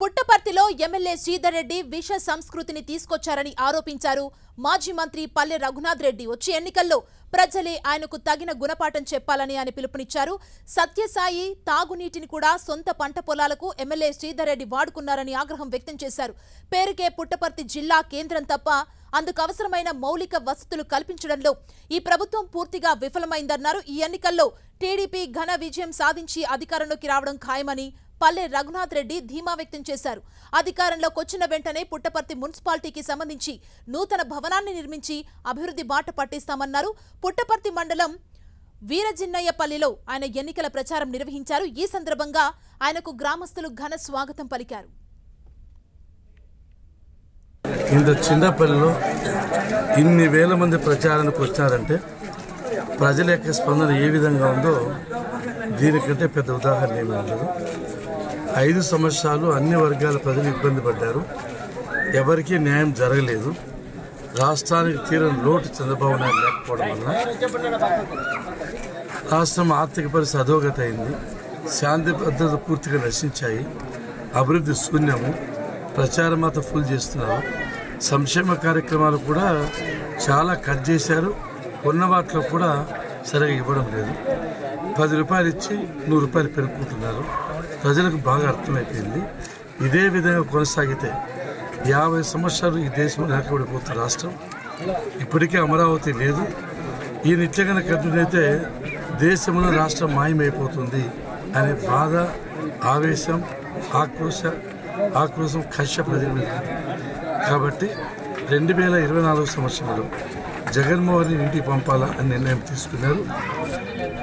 పుట్టపర్తిలో ఎమ్మెల్యే శ్రీధర్ రెడ్డి విష సంస్కృతిని తీసుకొచ్చారని ఆరోపించారు. మాజీ మంత్రి పల్లె రఘునాథ్ రెడ్డి వచ్చే ఎన్నికల్లో ప్రజలే ఆయనకు తగిన గుణపాఠం చెప్పాలని ఆయన పిలుపునిచ్చారు. సత్యసాయి తాగునీటిని కూడా సొంత పంట పొలాలకు ఎమ్మెల్యే శ్రీధర్ రెడ్డి వాడుకున్నారని ఆగ్రహం వ్యక్తం చేశారు. పేరుకే పుట్టపర్తి జిల్లా కేంద్రం తప్ప అందుకు అవసరమైన మౌలిక వసతులు కల్పించడంలో ఈ ప్రభుత్వం పూర్తిగా విఫలమైందన్నారు. ఈ ఎన్నికల్లో టీడీపీ ఘన విజయం సాధించి అధికారంలోకి రావడం ఖాయమని పల్లె రఘునాథ్ రెడ్డి ధీమా వ్యక్తం చేశారు. అధికారంలోకి వచ్చిన వెంటనే పుట్టపర్తి మున్సిపాలిటీకి సంబంధించి నూతన భవనాన్ని నిర్మించి అభివృద్ధి బాట పట్టిస్తామన్నారు. పుట్టపర్తి మండలం వీరజిన్నయ్యపల్లిలో ఆయన ఎన్నికల ప్రచారం నిర్వహించారు. ఈ సందర్భంగా ఆయనకు గ్రామస్తులు ఘన స్వాగతం పలికారు. ఇంత చిన్నపల్లిలో ఇన్ని వేల మంది ప్రచారానికి వచ్చారంటే ప్రజల యొక్క స్పందన ఏ విధంగా ఉందో దీనికంటే పెద్ద ఉదాహరణ ఏమి ఉండదు. ఐదు సంవత్సరాలు అన్ని వర్గాల ప్రజలు ఇబ్బంది పడ్డారు. ఎవరికీ న్యాయం జరగలేదు. రాష్ట్రానికి తీరని లోటు చంద్రబాబు నాయుడు లేకపోవడం వల్ల రాష్ట్రం ఆర్థిక పరిస్థితి అధోగత అయింది. శాంతి భద్రత పూర్తిగా నశించాయి. అభివృద్ధి శూన్యము. ప్రచారం మాత్రం ఫుల్ చేస్తున్నారు. సంక్షేమ కార్యక్రమాలు కూడా చాలా కట్ చేశారు. ఉన్న వాటిలో కూడా సరిగా ఇవ్వడం లేదు. పది రూపాయలు ఇచ్చి నూరు రూపాయలు పెరుగుకుంటున్నారు ప్రజలకు బాగా అర్థమైపోయింది. ఇదే విధంగా కొనసాగితే యాభై సంవత్సరాలు ఈ దేశంలో వెనకబడిపోతున్న రాష్ట్రం. ఇప్పటికే అమరావతి లేదు. ఈ నిత్యగన కంటిన్యూ దేశంలో రాష్ట్రం మాయమైపోతుంది అనే బాధ ఆవేశం ఆక్రోశ ఆక్రోశం కష్ట ప్రజల మీద కాబట్టి రెండు వేల ఇరవై నాలుగు సంవత్సరంలో జగన్మోహన్ ఇంటికి పంపాలా అని నిర్ణయం తీసుకున్నారు.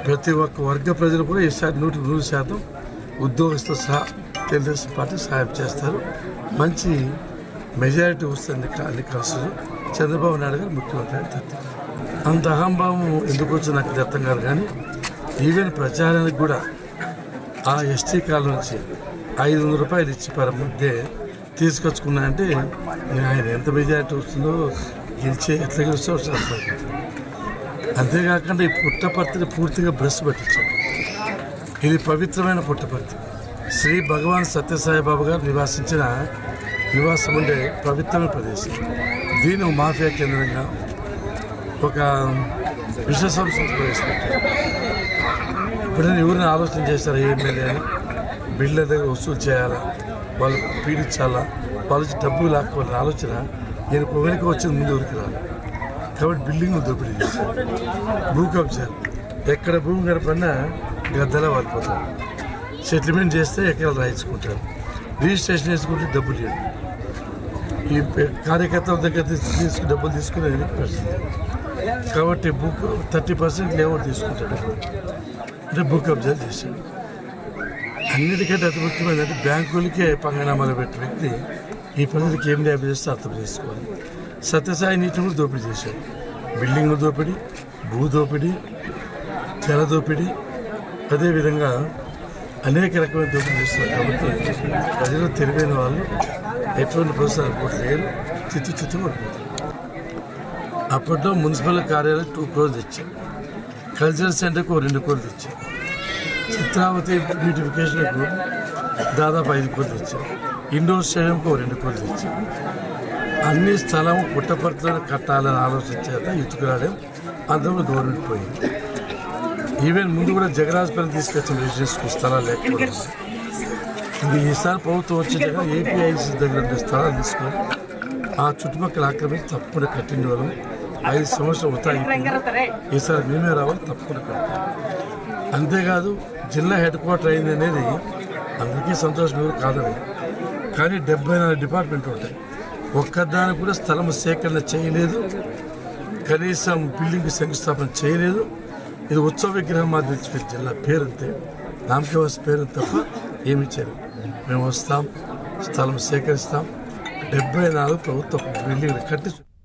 ప్రతి ఒక్క వర్గ ప్రజలు కూడా ఈసారి నూటి నూరు శాతం ఉద్యోగస్తులు సహా తెలుగుదేశం పార్టీ సహాయం చేస్తారు. మంచి మెజారిటీ వస్తుంది అన్ని కాసులు. చంద్రబాబు నాయుడు గారు ముఖ్యమంత్రి అని తథ్యం అంత అహంభావం ఎందుకు వచ్చి నాకు అర్థం కాదు కానీ ఈవెన్ ప్రచారానికి కూడా ఆ ఎస్టీ కాలం నుంచి ఐదు వందల రూపాయలు ఇచ్చి పర మధ్య తీసుకొచ్చుకున్నా అంటే ఆయన ఎంత మెజారిటీ వస్తుందో గెలిచే ఎట్లా గెలిచో అంతేకాకుండా ఈ పుట్టపర్తిని పూర్తిగా బ్రష్ పట్టించాడు. ఇది పవిత్రమైన పుట్టపర్తి. శ్రీ భగవాన్ సత్యసాయిబాబు గారు నివాసించిన నివాసం ఉండే పవిత్రమైన ప్రదేశం. దీని మాఫియా కేంద్రంగా ఒక విష సంస్కృతి ప్రవేశపెట్టారు. ఎప్పుడైనా ఎవరిని ఆలోచన చేస్తారా ఏ ఎమ్మెల్యే అని బిళ్ళ దగ్గర వసూలు చేయాలా? వాళ్ళు పీడించాలా? వాళ్ళు డబ్బులు లాక్కోవాలని ఆలోచన నేను పొగలికి వచ్చింది ముందు ఊరికి రాలి కాబట్టి బిల్డింగ్ దోపిడీ చేశారు. భూ కబ్జాలు ఎక్కడ భూమి గడపన్నా గద్దలా పడిపోతారు సెటిల్మెంట్ చేస్తే ఎకరాలు రాయించుకుంటారు. రిజిస్ట్రేషన్ చేసుకుంటే డబ్బులు ఇవ్వండి ఈ కార్యకర్తల దగ్గర తీసుకు డబ్బులు తీసుకునే పరిస్థితి. కాబట్టి బుక్ థర్టీ పర్సెంట్ లేవర్ తీసుకుంటాడు అంటే బుక్ అబ్జర్వ్ చేశాడు. అన్నిటికంటే అతి ముఖ్యమైనది అంటే బ్యాంకులకే పంగనామాలు పెట్టిన వ్యక్తి ఈ ప్రజలకు ఏం న్యాయం చేస్తే అర్థం చేసుకోవాలి. సత్యసాయి నీటిని కూడా దోపిడీ చేశాడు. బిల్డింగ్ల దోపిడీ భూ దోపిడీ జల దోపిడీ అదేవిధంగా అనేక రకమైన దోపిడీ చేస్తున్నారు కాబట్టి ప్రజలు తెలివైన వాళ్ళు ఎటువంటి ప్రోత్సాహం కూడా లేరు చిత్తు చిత్తు పడిపోతారు. అప్పట్లో మున్సిపల్ కార్యాలయం టూ క్రోర్స్ ఇచ్చాం కల్చరల్ సెంటర్కు రెండు కోట్లు ఇచ్చాం చిత్రావతి బ్యూటిఫికేషన్కు దాదాపు ఐదు కోట్లు ఇచ్చాం ఇండోర్ స్టేడియంకి రెండు కోట్లు ఇచ్చాం అన్ని స్థలం పుట్టపర్తలను కట్టాలని ఆలోచన చేత ఇతుకురాడం అందులో గవర్నమెంట్ పోయింది. ఈవెన్ ముందు కూడా జగరాజపల్లి తీసుకొచ్చిన రెసిడెన్స్కి స్థలాలు లేకపోవడం. ఇది ఈసారి ప్రభుత్వం వచ్చేటగా ఏపీఐసి దగ్గర ఉండే స్థలాలు తీసుకొని ఆ చుట్టుపక్కల ఆక్రమించి తప్పకుండా కట్టిండి వాళ్ళం. ఐదు సంవత్సరాలు అవుతాయి ఈసారి మేమే రావాలి తప్పకుండా కట్టాలి అంతేకాదు జిల్లా హెడ్ క్వార్టర్ అయింది అనేది అందరికీ సంతోషం కాదండి. కానీ డెబ్బై నాలుగు డిపార్ట్మెంట్ ఉంటాయి. ఒక్కదానికి కూడా స్థలం సేకరణ చేయలేదు. కనీసం బిల్డింగ్ శంకుస్థాపన చేయలేదు. ఇది ఉత్సవ విగ్రహం మాది తెచ్చిపెట్టి జిల్లా పేరంతే నామకేవాస్ పేరు తప్ప ఏమి చేయరు మేము వస్తాం స్థలం సేకరిస్తాం డెబ్బై నాలుగు ప్రభుత్వ బిల్డింగ్లు కట్టి